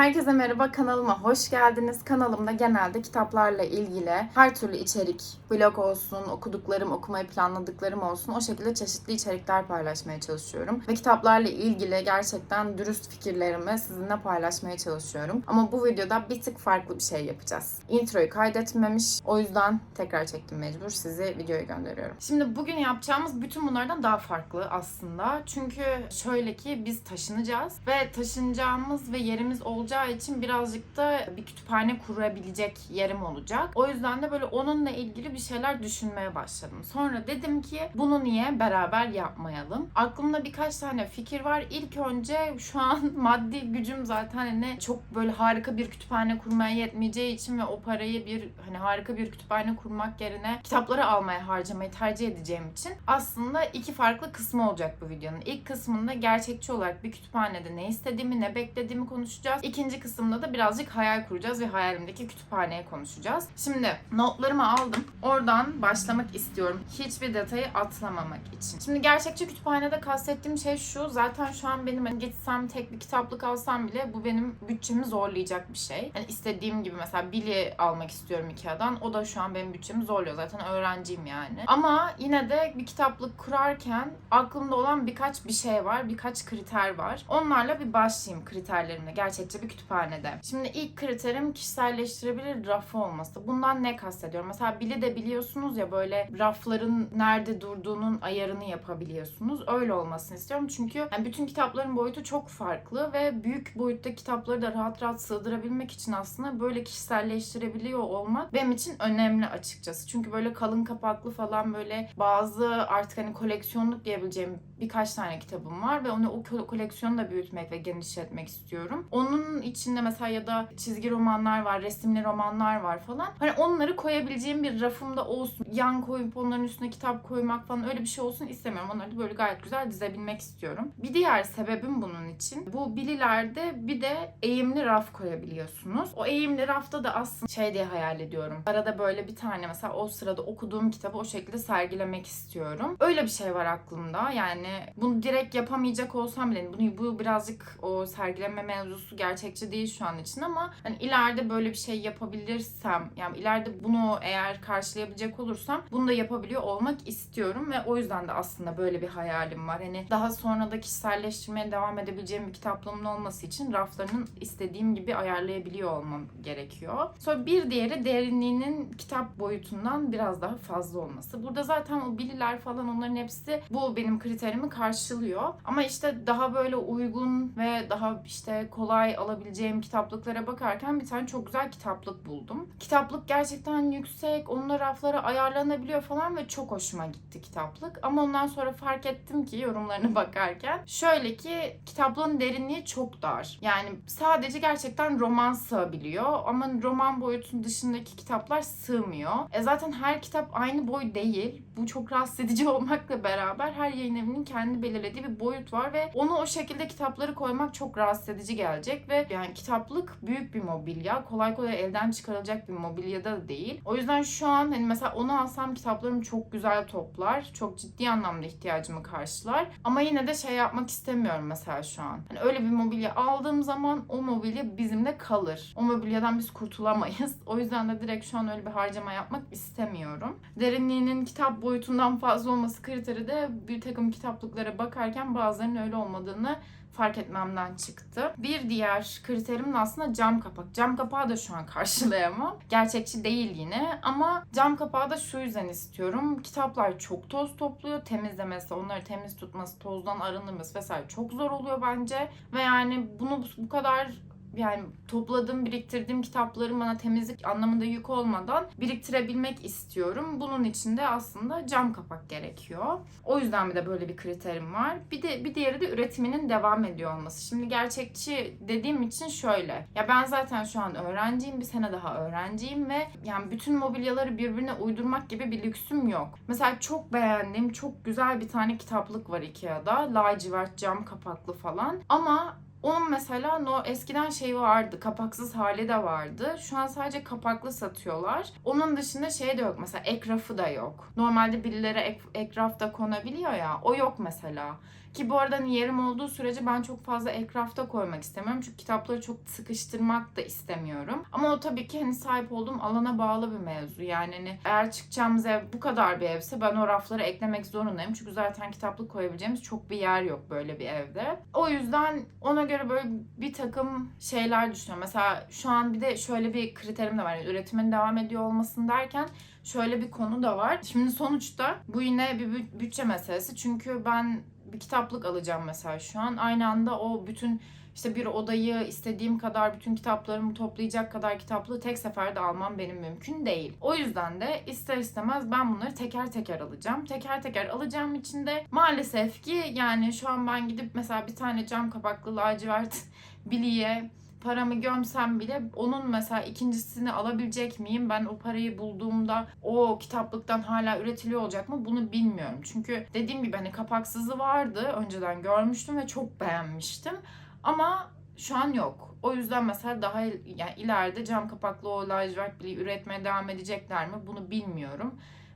Herkese merhaba kanalıma hoş geldiniz. Kanalımda genelde kitaplarla ilgili her türlü içerik, blog olsun, okuduklarım, okumayı planladıklarım olsun o şekilde çeşitli içerikler paylaşmaya çalışıyorum. Ve kitaplarla ilgili gerçekten dürüst fikirlerimi sizinle paylaşmaya çalışıyorum. Ama bu videoda bir tık farklı bir şey yapacağız. Introyu kaydetmemiş. O yüzden tekrar çektim mecbur. Sizi videoya gönderiyorum. Şimdi bugün yapacağımız bütün bunlardan daha farklı aslında. Çünkü şöyle ki biz taşınacağız ve taşınacağımız ve yerimiz olacağı için birazcık da bir kütüphane kurabilecek yerim olacak. O yüzden de böyle onunla ilgili bir şeyler düşünmeye başladım. Sonra dedim ki bunu niye beraber yapmayalım? Aklımda birkaç tane fikir var. İlk önce şu an maddi gücüm zaten hani çok böyle harika bir kütüphane kurmaya yetmeyeceği için ve o parayı bir hani harika bir kütüphane kurmak yerine kitapları almaya harcamayı tercih edeceğim için aslında iki farklı kısmı olacak bu videonun. İlk kısmında gerçekçi olarak bir kütüphanede ne istediğimi, ne beklediğimi konuşacağız. İkinci kısımda da birazcık hayal kuracağız ve hayalimdeki kütüphaneye konuşacağız. Şimdi notlarımı aldım. Oradan başlamak istiyorum. Hiçbir detayı atlamamak için. Şimdi gerçekçi kütüphanede kastettiğim şey şu. Zaten şu an benim hani gitsem tek bir kitaplık alsam bile bu benim bütçemi zorlayacak bir şey. Yani istediğim gibi mesela Billy almak istiyorum Ikea'dan. O da şu an benim bütçemi zorluyor. Zaten öğrenciyim yani. Ama yine de bir kitaplık kurarken aklımda olan birkaç bir şey var. Birkaç kriter var. Onlarla bir başlayayım kriterlerimle. Gerçekçi bir kütüphanede. Şimdi ilk kriterim kişiselleştirebilir rafı olması. Bundan ne kastediyorum? Mesela Billy de biliyorsunuz ya böyle rafların nerede durduğunun ayarını yapabiliyorsunuz. Öyle olmasını istiyorum. Çünkü yani bütün kitapların boyutu çok farklı ve büyük boyutta kitapları da rahat rahat sığdırabilmek için aslında böyle kişiselleştirebiliyor olmak benim için önemli açıkçası. Çünkü böyle kalın kapaklı falan böyle bazı artık hani koleksiyonluk diyebileceğim birkaç tane kitabım var ve onu o ko- koleksiyonu da büyütmek ve genişletmek istiyorum. Onun içinde mesela ya da çizgi romanlar var, resimli romanlar var falan. Hani onları koyabileceğim bir rafımda olsun. Yan koyup onların üstüne kitap koymak falan öyle bir şey olsun istemiyorum. Onları da böyle gayet güzel dizebilmek istiyorum. Bir diğer sebebim bunun için bu bililerde bir de eğimli raf koyabiliyorsunuz. O eğimli rafta da aslında şey diye hayal ediyorum. Arada böyle bir tane mesela o sırada okuduğum kitabı o şekilde sergilemek istiyorum. Öyle bir şey var aklımda. Yani bunu direkt yapamayacak olsam bile bunu bu birazcık o sergileme mevzusu gerçekçi değil şu an için ama hani ileride böyle bir şey yapabilirsem yani ileride bunu eğer karşılayabilecek olursam bunu da yapabiliyor olmak istiyorum ve o yüzden de aslında böyle bir hayalim var. Hani daha sonra da kişiselleştirmeye devam edebileceğim bir kitaplığımın olması için raflarının istediğim gibi ayarlayabiliyor olmam gerekiyor. Sonra bir diğeri derinliğinin kitap boyutundan biraz daha fazla olması. Burada zaten o bililer falan onların hepsi bu benim kriterimi karşılıyor. Ama işte daha böyle uygun ve daha işte kolay alabileceğim kitaplıklara bakarken bir tane çok güzel kitaplık buldum. Kitaplık gerçekten yüksek, onun rafları ayarlanabiliyor falan ve çok hoşuma gitti kitaplık. Ama ondan sonra fark ettim ki yorumlarına bakarken şöyle ki kitaplığın derinliği çok dar. Yani sadece gerçekten roman sığabiliyor ama roman boyutunun dışındaki kitaplar sığmıyor. E zaten her kitap aynı boy değil. Bu çok rahatsız edici olmakla beraber her yayın evinin kendi belirlediği bir boyut var ve onu o şekilde kitapları koymak çok rahatsız edici gelecek ve yani kitaplık büyük bir mobilya. Kolay kolay elden çıkarılacak bir mobilyada da değil. O yüzden şu an hani mesela onu alsam kitaplarım çok güzel toplar. Çok ciddi anlamda ihtiyacımı karşılar. Ama yine de şey yapmak istemiyorum mesela şu an. Hani öyle bir mobilya aldığım zaman o mobilya bizimle kalır. O mobilyadan biz kurtulamayız. O yüzden de direkt şu an öyle bir harcama yapmak istemiyorum. Derinliğinin kitap boyutundan fazla olması kriteri de bir takım kitaplıklara bakarken bazılarının öyle olmadığını fark etmemden çıktı. Bir diğer kriterim de aslında cam kapak. Cam kapağı da şu an karşılayamam. Gerçekçi değil yine ama cam kapağı da şu yüzden istiyorum. Kitaplar çok toz topluyor. Temizlemesi, onları temiz tutması, tozdan arınması vesaire çok zor oluyor bence. Ve yani bunu bu kadar yani topladığım, biriktirdiğim kitapları bana temizlik anlamında yük olmadan biriktirebilmek istiyorum. Bunun için de aslında cam kapak gerekiyor. O yüzden bir de böyle bir kriterim var. Bir de bir diğeri de üretiminin devam ediyor olması. Şimdi gerçekçi dediğim için şöyle. Ya ben zaten şu an öğrenciyim. Bir sene daha öğrenciyim ve yani bütün mobilyaları birbirine uydurmak gibi bir lüksüm yok. Mesela çok beğendiğim, çok güzel bir tane kitaplık var Ikea'da. Lacivert cam kapaklı falan. Ama onun mesela no eskiden şey vardı, kapaksız hali de vardı. Şu an sadece kapaklı satıyorlar. Onun dışında şey de yok mesela ek rafı da yok. Normalde birilere ek, ek raf da konabiliyor ya. O yok mesela. Ki bu arada hani yerim olduğu sürece ben çok fazla ekrafta koymak istemiyorum. Çünkü kitapları çok sıkıştırmak da istemiyorum. Ama o tabii ki hani sahip olduğum alana bağlı bir mevzu. Yani hani eğer çıkacağımız ev bu kadar bir evse ben o rafları eklemek zorundayım. Çünkü zaten kitaplık koyabileceğimiz çok bir yer yok böyle bir evde. O yüzden ona göre böyle bir takım şeyler düşünüyorum. Mesela şu an bir de şöyle bir kriterim de var. Yani üretimin devam ediyor olmasın derken şöyle bir konu da var. Şimdi sonuçta bu yine bir bü- bütçe meselesi. Çünkü ben bir kitaplık alacağım mesela şu an. Aynı anda o bütün işte bir odayı istediğim kadar bütün kitaplarımı toplayacak kadar kitaplığı tek seferde almam benim mümkün değil. O yüzden de ister istemez ben bunları teker teker alacağım. Teker teker alacağım için de maalesef ki yani şu an ben gidip mesela bir tane cam kapaklı lacivert biliye paramı gömsem bile onun mesela ikincisini alabilecek miyim? Ben o parayı bulduğumda o kitaplıktan hala üretiliyor olacak mı? Bunu bilmiyorum. Çünkü dediğim gibi hani kapaksızı vardı. Önceden görmüştüm ve çok beğenmiştim. Ama şu an yok. O yüzden mesela daha yani ileride cam kapaklı o lacivert biliği üretmeye devam edecekler mi? Bunu bilmiyorum.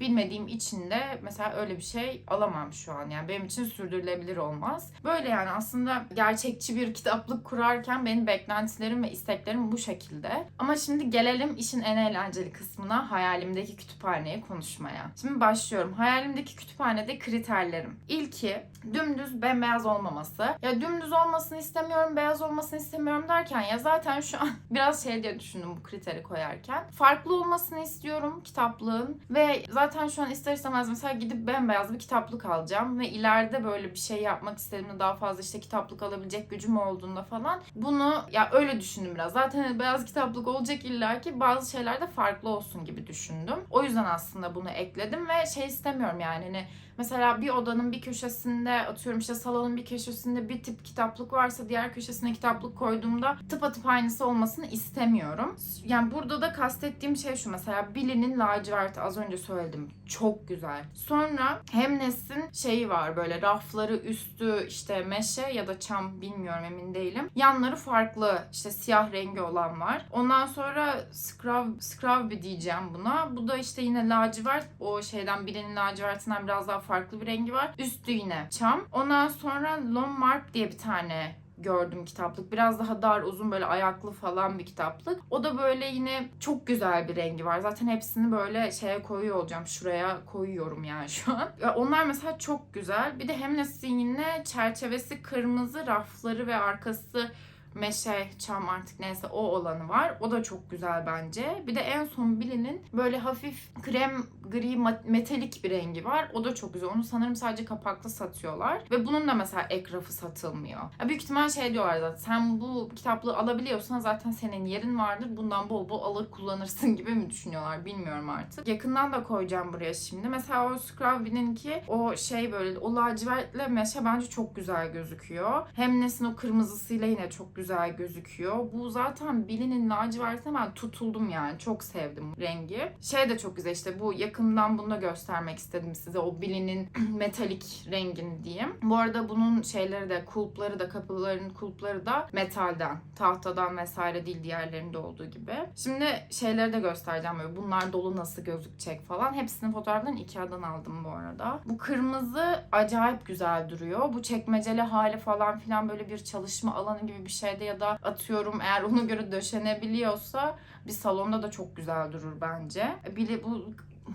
Bilmediğim için de mesela öyle bir şey alamam şu an. Yani benim için sürdürülebilir olmaz. Böyle yani aslında gerçekçi bir kitaplık kurarken benim beklentilerim ve isteklerim bu şekilde. Ama şimdi gelelim işin en eğlenceli kısmına hayalimdeki kütüphaneyi konuşmaya. Şimdi başlıyorum. Hayalimdeki kütüphanede kriterlerim. İlki dümdüz bembeyaz olmaması. Ya dümdüz olmasını istemiyorum, beyaz olmasını istemiyorum derken ya zaten şu an biraz şey diye düşündüm bu kriteri koyarken. Farklı olmasını istiyorum kitaplığın ve zaten şu an ister istemez mesela gidip bembeyaz bir kitaplık alacağım ve ileride böyle bir şey yapmak istediğimde daha fazla işte kitaplık alabilecek gücüm olduğunda falan bunu ya öyle düşündüm biraz. Zaten hani beyaz kitaplık olacak illa ki bazı şeyler de farklı olsun gibi düşündüm. O yüzden aslında bunu ekledim ve şey istemiyorum yani hani Mesela bir odanın bir köşesinde atıyorum işte salonun bir köşesinde bir tip kitaplık varsa diğer köşesine kitaplık koyduğumda tıpatıp aynısı olmasını istemiyorum. Yani burada da kastettiğim şey şu mesela Billy'nin laciverti az önce söyledim. Çok güzel. Sonra Hemnes'in şeyi var böyle rafları üstü işte meşe ya da çam bilmiyorum emin değilim. Yanları farklı işte siyah rengi olan var. Ondan sonra Scrub, Scrubby diyeceğim buna. Bu da işte yine lacivert. O şeyden Billy'nin lacivertinden biraz daha farklı bir rengi var. Üstü yine çam. Ondan sonra Longmark diye bir tane gördüm kitaplık. Biraz daha dar, uzun böyle ayaklı falan bir kitaplık. O da böyle yine çok güzel bir rengi var. Zaten hepsini böyle şeye koyuyor olacağım. Şuraya koyuyorum yani şu an. Ya onlar mesela çok güzel. Bir de Hemnes'in yine çerçevesi kırmızı, rafları ve arkası meşe, çam artık neyse o olanı var. O da çok güzel bence. Bir de en son Billy'nin böyle hafif krem gri metalik bir rengi var. O da çok güzel. Onu sanırım sadece kapaklı satıyorlar. Ve bunun da mesela ek rafı satılmıyor. Ya büyük ihtimal şey diyorlar zaten. Sen bu kitaplığı alabiliyorsan zaten senin yerin vardır. Bundan bol bol alır kullanırsın gibi mi düşünüyorlar bilmiyorum artık. Yakından da koyacağım buraya şimdi. Mesela o Scrubby'ninki o şey böyle o lacivertle meşe bence çok güzel gözüküyor. Hem Nes'in o kırmızısıyla yine çok güzel gözüküyor. Bu zaten Billy'nin lacivertine ben tutuldum yani. Çok sevdim rengi. Şey de çok güzel işte bu yakından bunu da göstermek istedim size. O Billy'nin metalik rengini diyeyim. Bu arada bunun şeyleri de kulpları da kapıların kulpları da metalden. Tahtadan vesaire değil diğerlerinde olduğu gibi. Şimdi şeyleri de göstereceğim böyle. Bunlar dolu nasıl gözükecek falan. Hepsinin fotoğraflarını Ikea'dan aldım bu arada. Bu kırmızı acayip güzel duruyor. Bu çekmeceli hali falan filan böyle bir çalışma alanı gibi bir şeyde ya da atıyorum eğer ona göre döşenebiliyorsa bir salonda da çok güzel durur bence. Bile bu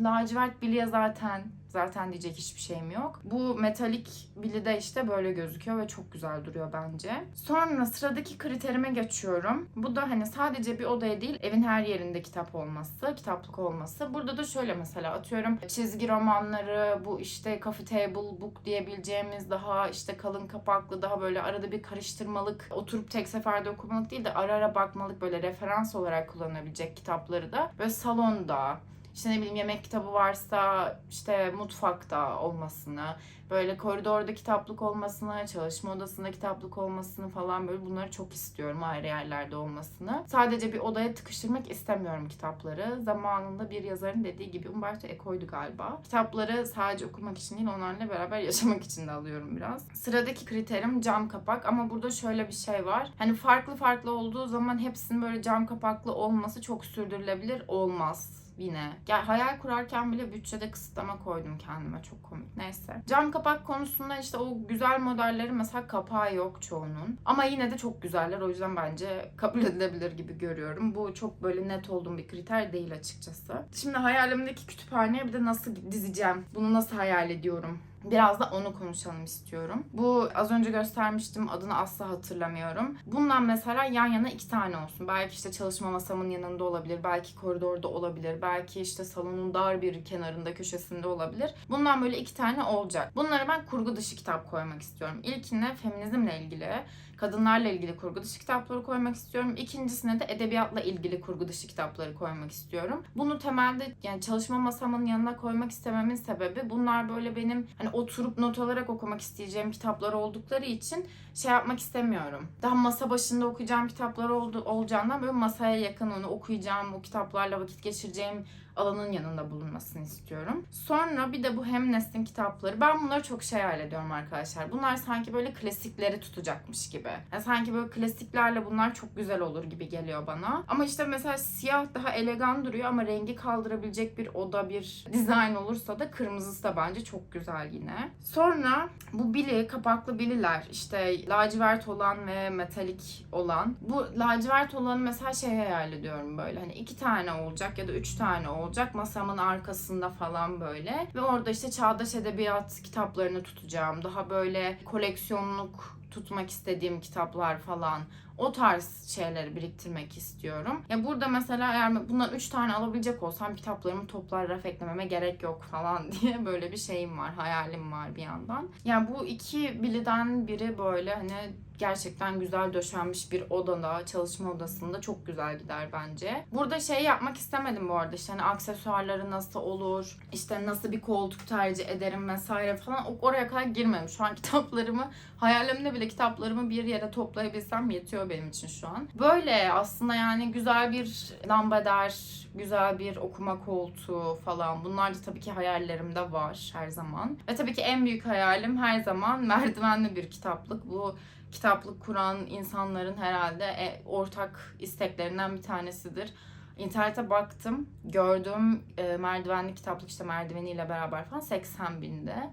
lacivert bilye zaten zaten diyecek hiçbir şeyim yok. Bu metalik bili de işte böyle gözüküyor ve çok güzel duruyor bence. Sonra sıradaki kriterime geçiyorum. Bu da hani sadece bir odaya değil evin her yerinde kitap olması, kitaplık olması. Burada da şöyle mesela atıyorum çizgi romanları, bu işte coffee table book diyebileceğimiz daha işte kalın kapaklı, daha böyle arada bir karıştırmalık, oturup tek seferde okumalık değil de ara ara bakmalık böyle referans olarak kullanabilecek kitapları da böyle salonda, işte ne bileyim yemek kitabı varsa işte mutfakta olmasını, böyle koridorda kitaplık olmasını, çalışma odasında kitaplık olmasını falan böyle bunları çok istiyorum ayrı yerlerde olmasını. Sadece bir odaya tıkıştırmak istemiyorum kitapları. Zamanında bir yazarın dediği gibi Umberto Eco'ydu galiba. Kitapları sadece okumak için değil onlarla beraber yaşamak için de alıyorum biraz. Sıradaki kriterim cam kapak ama burada şöyle bir şey var. Hani farklı farklı olduğu zaman hepsinin böyle cam kapaklı olması çok sürdürülebilir olmaz yine. Ya hayal kurarken bile bütçede kısıtlama koydum kendime. Çok komik. Neyse. Cam kapak konusunda işte o güzel modellerin mesela kapağı yok çoğunun. Ama yine de çok güzeller. O yüzden bence kabul edilebilir gibi görüyorum. Bu çok böyle net olduğum bir kriter değil açıkçası. Şimdi hayalimdeki kütüphaneye bir de nasıl dizeceğim? Bunu nasıl hayal ediyorum? Biraz da onu konuşalım istiyorum. Bu az önce göstermiştim adını asla hatırlamıyorum. Bundan mesela yan yana iki tane olsun. Belki işte çalışma masamın yanında olabilir. Belki koridorda olabilir. Belki işte salonun dar bir kenarında köşesinde olabilir. Bundan böyle iki tane olacak. Bunları ben kurgu dışı kitap koymak istiyorum. İlkine feminizmle ilgili, kadınlarla ilgili kurgu dışı kitapları koymak istiyorum. İkincisine de edebiyatla ilgili kurgu dışı kitapları koymak istiyorum. Bunu temelde yani çalışma masamın yanına koymak istememin sebebi bunlar böyle benim hani oturup not alarak okumak isteyeceğim kitaplar oldukları için şey yapmak istemiyorum. Daha masa başında okuyacağım kitaplar oldu, olacağından böyle masaya yakın onu okuyacağım, o kitaplarla vakit geçireceğim alanın yanında bulunmasını istiyorum. Sonra bir de bu Hemnes'in kitapları. Ben bunları çok şey hayal ediyorum arkadaşlar. Bunlar sanki böyle klasikleri tutacakmış gibi. Yani sanki böyle klasiklerle bunlar çok güzel olur gibi geliyor bana. Ama işte mesela siyah daha elegan duruyor ama rengi kaldırabilecek bir oda, bir dizayn olursa da kırmızısı da bence çok güzel yine. Sonra bu bili, kapaklı bililer işte lacivert olan ve metalik olan. Bu lacivert olanı mesela şey hayal ediyorum böyle hani iki tane olacak ya da üç tane olacak masamın arkasında falan böyle. Ve orada işte çağdaş edebiyat kitaplarını tutacağım. Daha böyle koleksiyonluk tutmak istediğim kitaplar falan o tarz şeyleri biriktirmek istiyorum. Ya burada mesela eğer bundan 3 tane alabilecek olsam kitaplarımı toplar raf eklememe gerek yok falan diye böyle bir şeyim var, hayalim var bir yandan. Yani bu iki biliden biri böyle hani gerçekten güzel döşenmiş bir odada, çalışma odasında çok güzel gider bence. Burada şey yapmak istemedim bu arada işte hani aksesuarları nasıl olur, işte nasıl bir koltuk tercih ederim vesaire falan oraya kadar girmedim. Şu an kitaplarımı, hayalimde bile kitaplarımı bir yere toplayabilsem yetiyor benim için şu an. Böyle aslında yani güzel bir lambader, güzel bir okuma koltuğu falan bunlar da tabii ki hayallerimde var her zaman. Ve tabii ki en büyük hayalim her zaman merdivenli bir kitaplık. Bu kitaplık kuran insanların herhalde e, ortak isteklerinden bir tanesidir. İnternete baktım, gördüm e, merdivenli kitaplık işte merdiveniyle beraber falan 80 binde.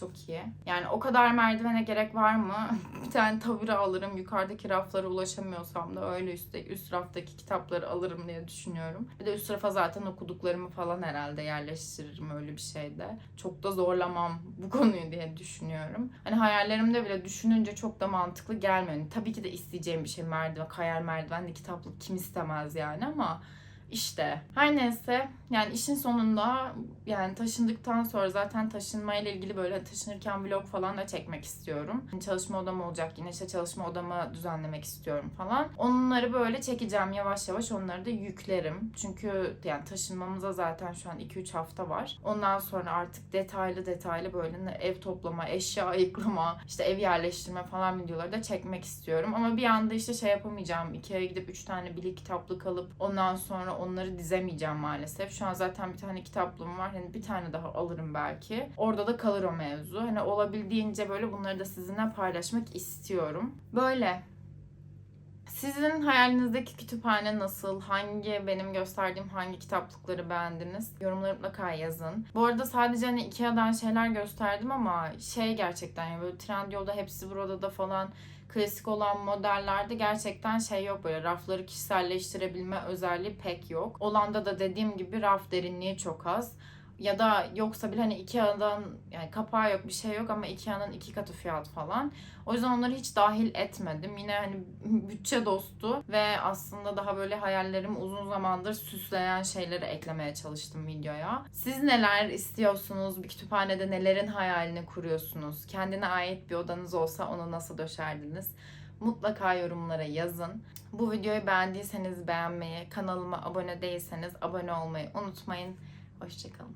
Çok iyi. Yani o kadar merdivene gerek var mı? bir tane tabure alırım. Yukarıdaki raflara ulaşamıyorsam da öyle üstte, üst raftaki kitapları alırım diye düşünüyorum. Bir de üst rafa zaten okuduklarımı falan herhalde yerleştiririm öyle bir şeyde. Çok da zorlamam bu konuyu diye düşünüyorum. Hani hayallerimde bile düşününce çok da mantıklı gelmiyor. Yani tabii ki de isteyeceğim bir şey merdiven, kayar merdivenli kitaplık kim istemez yani ama işte her neyse yani işin sonunda yani taşındıktan sonra zaten taşınmayla ilgili böyle taşınırken vlog falan da çekmek istiyorum. Hani çalışma odam olacak yine işte çalışma odamı düzenlemek istiyorum falan. Onları böyle çekeceğim yavaş yavaş onları da yüklerim. Çünkü yani taşınmamıza zaten şu an 2-3 hafta var. Ondan sonra artık detaylı detaylı böyle ev toplama, eşya ayıklama, işte ev yerleştirme falan videoları da çekmek istiyorum. Ama bir anda işte şey yapamayacağım. Ikea'ya gidip 3 tane bilik kitaplık alıp ondan sonra onları dizemeyeceğim maalesef. Şu an zaten bir tane kitaplığım var. Hani bir tane daha alırım belki. Orada da kalır o mevzu. Hani olabildiğince böyle bunları da sizinle paylaşmak istiyorum. Böyle. Sizin hayalinizdeki kütüphane nasıl? Hangi benim gösterdiğim hangi kitaplıkları beğendiniz? Yorumlara mutlaka yazın. Bu arada sadece hani Ikea'dan şeyler gösterdim ama şey gerçekten yani böyle Trendyol'da hepsi burada da falan klasik olan modellerde gerçekten şey yok böyle rafları kişiselleştirebilme özelliği pek yok. Olanda da dediğim gibi raf derinliği çok az. Ya da yoksa bile hani Ikea'dan yani kapağı yok bir şey yok ama Ikea'nın iki katı fiyat falan. O yüzden onları hiç dahil etmedim. Yine hani bütçe dostu ve aslında daha böyle hayallerimi uzun zamandır süsleyen şeyleri eklemeye çalıştım videoya. Siz neler istiyorsunuz? Bir kütüphanede nelerin hayalini kuruyorsunuz? Kendine ait bir odanız olsa onu nasıl döşerdiniz? Mutlaka yorumlara yazın. Bu videoyu beğendiyseniz beğenmeyi, kanalıma abone değilseniz abone olmayı unutmayın. Hoşçakalın.